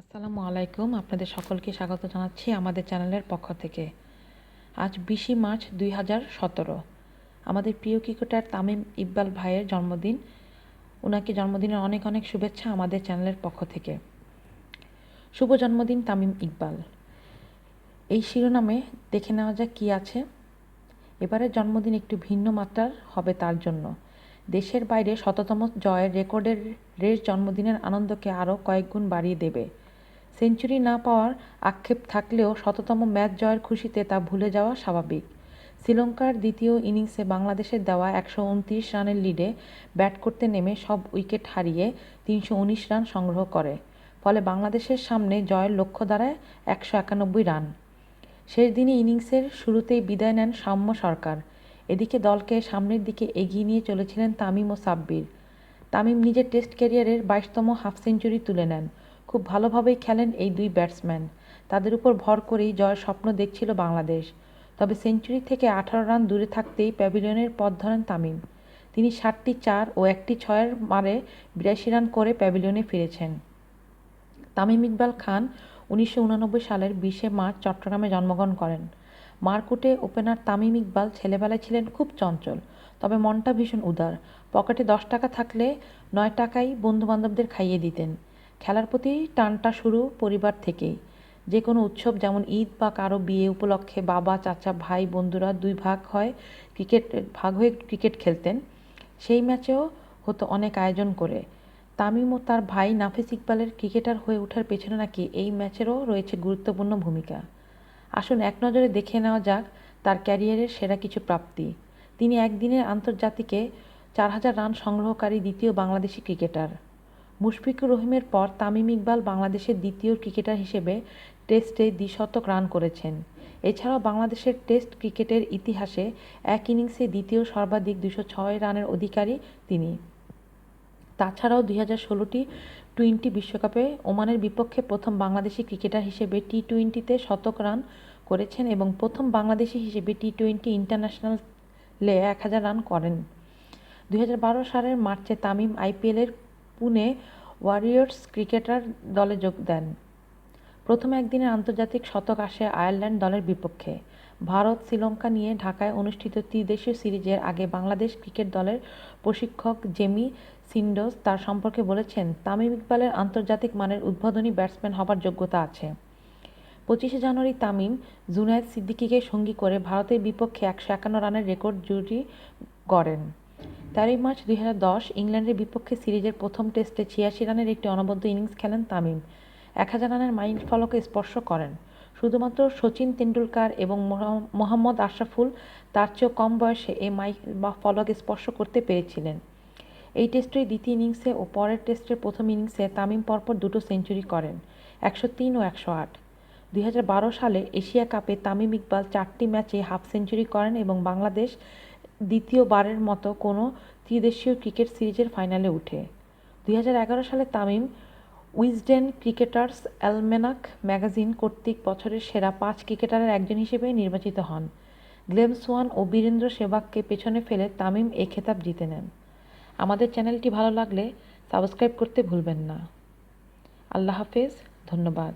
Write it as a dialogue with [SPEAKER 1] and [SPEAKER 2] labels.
[SPEAKER 1] আসসালামু আলাইকুম। আপনাদের সকলকে স্বাগত জানাচ্ছি আমাদের চ্যানেলের পক্ষ থেকে। আজ বিশে মার্চ দুই হাজার সতেরো। আমাদের প্রিয় ক্রিকেটার তামিম ইকবাল ভাইয়ের জন্মদিন। ওনাকে জন্মদিনের অনেক অনেক শুভেচ্ছা আমাদের চ্যানেলের পক্ষ থেকে। শুভ জন্মদিন তামিম ইকবাল। এই শিরোনামে দেখে নেওয়া যাক কী আছে। এবারের জন্মদিন একটু ভিন্ন মাত্রার হবে তার জন্য। দেশের বাইরে শততম জয়ের রেকর্ডের রেস জন্মদিনের আনন্দকে আরও কয়েকগুণ বাড়িয়ে দেবে। সেঞ্চুরি না পাওয়ার আক্ষেপ থাকলেও শততম ম্যাচ জয়ের খুশিতে তা ভুলে যাওয়া স্বাভাবিক। শ্রীলঙ্কার দ্বিতীয় ইনিংসে বাংলাদেশের দেওয়া একশো উনত্রিশ রানের লিডে ব্যাট করতে নেমে সব উইকেট হারিয়ে তিনশো উনিশ রান সংগ্রহ করে। ফলে বাংলাদেশের সামনে জয়ের লক্ষ্য দাঁড়ায় একশো একানব্বই রান। শেষ দিনে ইনিংসের শুরুতেই বিদায় নেন সাম্য সরকার। এদিকে দলকে সামনের দিকে এগিয়ে নিয়ে চলেছিলেন তামিম ও সাব্বির। তামিম নিজের টেস্ট ক্যারিয়ারের বাইশতম হাফ সেঞ্চুরি তুলে নেন। খুব ভালোভাবেই খেলেন এই দুই ব্যাটসম্যান। তাদের উপর ভর করেই জয়ের স্বপ্ন দেখছিল বাংলাদেশ। তবে সেঞ্চুরি থেকে আঠারো রান দূরে থাকতেই প্যাভিলিয়নের পথ ধরেন তামিম। তিনি সাতটি চার ও একটি ছয়ের মারে বিরাশি রান করে প্যাভিলিয়নে ফিরেছেন। তামিম ইকবাল খান উনিশশো সালের বিশে মার্চ চট্টগ্রামে জন্মগ্রহণ করেন। মারকুটে ওপেনার তামিম ইকবাল ছেলেবেলায় ছিলেন খুব চঞ্চল, তবে মনটা ভীষণ উদার। পকেটে দশ টাকা থাকলে নয় টাকাই বন্ধুবান্ধবদের খাইয়ে দিতেন। খেলার প্রতি টানটা শুরু পরিবার থেকেই। যে কোনো উৎসব যেমন ঈদ বা কারও বিয়ে উপলক্ষে বাবা, চাচা, ভাই, বন্ধুরা দুই ভাগ হয়, ক্রিকেট, ভাগ হয়ে ক্রিকেট খেলতেন। সেই ম্যাচেও হতো অনেক আয়োজন করে। তামিম ও তার ভাই নাফিস ইকবালের ক্রিকেটার হয়ে ওঠার পেছনে নাকি এই ম্যাচেরও রয়েছে গুরুত্বপূর্ণ ভূমিকা। আসুন এক নজরে দেখে নেওয়া যাক তার ক্যারিয়ারের সেরা কিছু প্রাপ্তি। তিনি একদিনের আন্তর্জাতিকে চার হাজার রান সংগ্রহকারী দ্বিতীয় বাংলাদেশি ক্রিকেটার। মুশফিকুর রহিমের পর তামিম ইকবাল বাংলাদেশের দ্বিতীয় ক্রিকেটার হিসেবে টেস্টে দ্বিশতক রান করেছেন। এছাড়াও বাংলাদেশের টেস্ট ক্রিকেটের ইতিহাসে এক ইনিংসে দ্বিতীয় সর্বাধিক দুশো ছয় রানের অধিকারী তিনি। তাছাড়াও দুই হাজার ষোলোটি টোয়েন্টি বিশ্বকাপে ওমানের বিপক্ষে প্রথম বাংলাদেশি ক্রিকেটার হিসেবে টি টোয়েন্টিতে শতক রান করেছেন এবং প্রথম বাংলাদেশি হিসেবে টি টোয়েন্টি ইন্টারন্যাশনালে এক হাজার রান করেন। দুই হাজার বারো সালের মার্চে তামিম আইপিএলের পুনে ওয়ারিয়র্স ক্রিকেটার দলে যোগ দেন। প্রথম একদিনের আন্তর্জাতিক শতক আসে আয়ারল্যান্ড দলের বিপক্ষে। ভারত শ্রীলঙ্কা নিয়ে ঢাকায় অনুষ্ঠিত ত্রিদেশীয় সিরিজের আগে বাংলাদেশ ক্রিকেট দলের প্রশিক্ষক জেমি সিন্ডোস তার সম্পর্কে বলেছেন, তামিম ইকবালের আন্তর্জাতিক মানের উদ্বোধনী ব্যাটসম্যান হবার যোগ্যতা আছে। পঁচিশে জানুয়ারি তামিম জুনায়েদ সিদ্দিকিকে সঙ্গী করে ভারতের বিপক্ষে একশো একান্ন রানের রেকর্ড জুটি গড়েন। তেরোই মার্চ দুই হাজার দশ ইংল্যান্ডের বিপক্ষে সিরিজের প্রথম টেস্টে ছিয়াশি রানের একটি অনবদ্য ইনিংস খেলেন তামিম। এক হাজার রানের মাইল ফলকে স্পর্শ করেন। শুধুমাত্র সচিন তেন্ডুলকার এবং মোহাম্মদ আশরাফুল তার চেয়েও কম বয়সে এই মাইল বা ফলক স্পর্শ করতে পেরেছিলেন। এই টেস্টের দ্বিতীয় ইনিংসে ও পরের টেস্টের প্রথম ইনিংসে তামিম পরপর দুটো সেঞ্চুরি করেন, একশো তিন ও একশো আট। দুই সালে এশিয়া কাপে তামিম ইকবাল চারটি ম্যাচে হাফ সেঞ্চুরি করেন এবং বাংলাদেশ দ্বিতীয়বারের মতো কোনো ত্রিদেশীয় ক্রিকেট সিরিজের ফাইনালে উঠে। দুই হাজার এগারো সালে Tamim Wisden cricketers' almanack magazine কর্তৃক বছরের সেরা পাঁচ ক্রিকেটারের একজন হিসেবে নির্বাচিত হন। গ্লেম সোয়ান ও বীরেন্দ্র সেবাককে পেছনে ফেলে তামিম এ খেতাব জিতে নেন। আমাদের চ্যানেলটি ভালো লাগলে সাবস্ক্রাইব করতে ভুলবেন না। আল্লাহ হাফেজ, ধন্যবাদ।